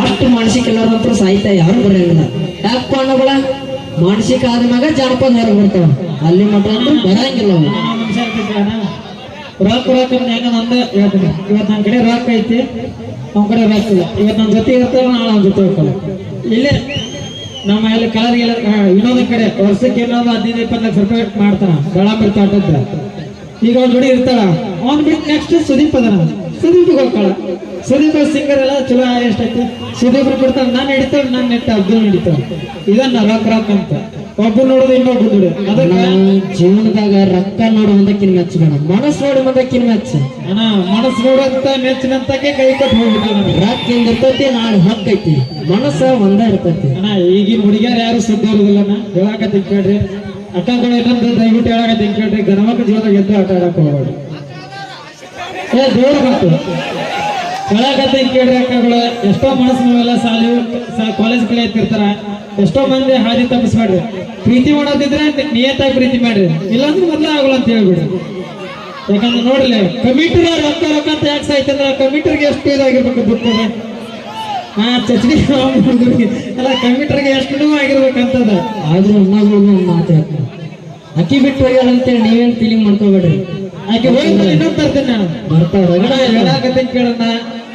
ಅಷ್ಟು ಮಾನಸಿಕ ಇಲ್ಲದಂತರ ಸಾಹಿತ್ಯ ಯಾರು ಬರೆಯಲ್ಲ ಯಾಕಪ್ಪ ಅನ್ನೋಗಳ ಮಾನಸಿಕ ಆದ ಮ್ಯಾಗ ಜಾನಪದ ಹೊರಗೆ ಬರ್ತಾವ ಅಲ್ಲಿ ಮಟ್ಟ ಅಂದ್ರೆ ಬರಂಗಿಲ್ಲ ಅವು. ರೊಕ್ಕ ಹೆಂಗ ನಂದ ಹೇಳ್ತೀನಿ ಇವತ್ತು ನನ್ನ ಕಡೆ ರೊಕ್ಕ ಐತಿ. ನಮ್ಮ ಕಡೆ ರೊಕ್ಕ ಇಲ್ಲ. ಇವತ್ತು ನನ್ನ ಜೊತೆ ಇರ್ತಾವ ನಾಳೆ ನನ್ನ ಜೊತೆ ಹೋಗ್ತಾರೆ ಇಲ್ಲೇ ನಮ್ಮ ಎಲ್ಲ ಕಲರ್ ಎಲ್ಲ ಇನ್ನೊಂದು ಕಡೆ ವರ್ಷಕ್ಕೆ ಇನ್ನೊಂದು ಹದಿನೈದು, ಇಪ್ಪತ್ತು ಲಕ್ಷ ರೂಪಾಯಿ ಮಾಡ್ತಾನ ಬೆಳಂಬರಿ ತೋಟದ ಈಗ ಒಂದು ಜೋಡಿ ಇರ್ತಾಳ. ಅವ್ನು ಬಿಟ್ಟು ನೆಕ್ಸ್ಟ್ ಸುದೀಪ್ ಅದನ. ಸುದೀಪ್ ಕೊಡ್ತಾಳ ಸುದೀಪ್ ಸಿಂಗರ್ ಎಲ್ಲ ಚಲೋ ಎಷ್ಟೈತಿ ಸುದೀಪ್ ಬಿಡ್ತಾಳ ನಾನು ಹಿಡಿತಾಳ ನಾನು ನೆಟ್ಟ ಅಬ್ದುಲ್ ಹಿಡಿತಾಳ ಇದನ್ನ ರೊಕ್ಕ ರಾಕ್ ಅಂತ. ಒಬ್ಬ ನೋಡೋದು ಇನ್ನೊಬ್ಬ ದುಡಿ ಅದಕ್ಕೆ ನಾವು ಜೀವನದಾಗ ರೊಕ್ಕ ಮೆಚ್ಚ ಮೆಚ್ಚಬೇಡ ಮನಸ್ಸು ನೋಡಿ ಕಿನ್ ಮೆಚ್ಚ ಅಣ್ಣ ಮನಸ್ಸು ನೋಡಂತ ಮೆಚ್ಚಿನಂತಕ್ಕೆ ಕೈ ಕೊಟ್ಟು ಹೋಗ್ಬಿಟ್ಟು ರಕ್ತ ಹಿಂಗ್ ಇರ್ತೈತಿ ನಾಳೆ ಹೊಕ್ಕೈತಿ. ಮನಸ್ಸ ಒಂದ ಇರ್ತೈತಿ. ಅಣ್ಣ ಈಗಿನ ಹುಡುಗಿಯರು ಯಾರು ಸುದ್ದಿ ಇರೋದಿಲ್ಲ ಅಣ್ಣ. ಹೇಳಾಕ ಕೇಳ್ರಿ. ಕೂಡ ಏನಂತ ದಯವಿಟ್ಟು ಹೇಳಾಕ ಕೇಳ್ರಿ. ಗಣಮಕ್ಕ ಜೀವನದಾಗ ಎದ್ದು ಆಟ ಆಡಕ್ ಹೋಗ್ಬೇಡಿ. ಏ, ದೇವ್ರ ಬಂತು ಹೇಳಾಕತ್ತಿ ಕೇಳ್ರಿ ಅಕ್ಕಗಳು, ಎಷ್ಟೋ ಮನಸ್ಸು ನೋವೆಲ್ಲ ಸಾಲಿ ಕಾಲೇಜ್ ಕಡೆ ಎತ್ತಿರ್ತಾರ. ಎಷ್ಟೋ ಮಂದಿ ಹಾದಿ ತಪ್ಪಿಸ್ಬೇಡ್ರಿ. ಪ್ರೀತಿ ಮಾಡೋದಿದ್ರೆ ನಿಯತ್ತಾಗಿ ಪ್ರೀತಿ ಮಾಡ್ರಿ. ಇಲ್ಲಾಂದ್ರೆ ಮೊದಲೇ ಆಗೋಲ್ಲ ಅಂತ ಹೇಳ್ಬಿಡ್ರಿ. ಯಾಕಂದ್ರೆ ನೋಡ್ರಿ ಕಮಿಟರ್ ರೊಕ್ಕ ರೊಕ್ಕ ಅಂತ ಯಾಕೆ ಸಾಯ್ತಂದ್ರೆ ಕಮಿಟರ್ಗೆ ಎಷ್ಟು ಇದಾಗಿರ್ಬೇಕು ಬುಕ್ಕದ ಹಾ ಚಚ್ಡಿ ಅಲ್ಲ ಕಂಪ್ಯೂಟರ್ಗೆ ಎಷ್ಟು ಆಗಿರ್ಬೇಕಂತದ. ಆದ್ರೂ ಇನ್ನೊಬ್ರು ಮಾತಾಡ್ತಾರೆ ಅಕ್ಕಿ ಬಿಟ್ಟು ಹೋಗ್ಯಾರಂತೇಳಿ ಅಂತೇಳಿ ನೀವೇನ್ ಫೀಲಿಂಗ್ ಮಾಡ್ಕೋಬೇಡ್ರಿ? ಆಕೆ ಹೋಗಿ ಇನ್ನೊಂದು ತರ್ತೀನಿ ನಾನು ಬರ್ತಾವ ಕೇಳಣ್ಣ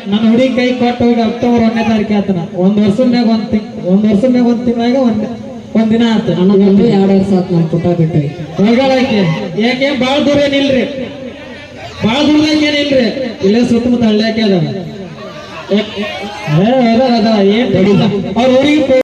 ನನ್ನ ಹುಡುಗಿ ಕೈ ಕೊಟ್ಟು ಹೋಗಿ ಅಕ್ಟೋಬರ್ ಒಂದನೇ ತಾರೀಕು ಆತನ ಒಂದ್ ವರ್ಷದ ಮ್ಯಾಗ ಒಂದ್ ತಿಂಗ್ ಒಂದ್ ವರ್ಷದ ಮ್ಯಾಗ ಒಂದ್ ತಿಂಗಳಾಗ ಒಂದ್ ಒಂದ್ ದಿನ ಆತ ನನಗೊಂದು ಎರಡು ವರ್ಷ ಆತ ನಮ್ ಪುಟ್ಟ ಬಿಟ್ಟು ಹೋಗಿ. ಹೋಗಾಳಕ್ಕೆ ಯಾಕೆ ಬಾಳ ದೂರ ಏನಿಲ್ರಿ ಬಾಳ ದೂರದಾಗ ಏನಿಲ್ರಿ ಇಲ್ಲೇ ಸುತ್ತಮುತ್ತ ಹಳ್ಳ್ಯಾಕೆ ಅದಾವ ಏನ್ ಅವ್ರ ಊರಿಗೆ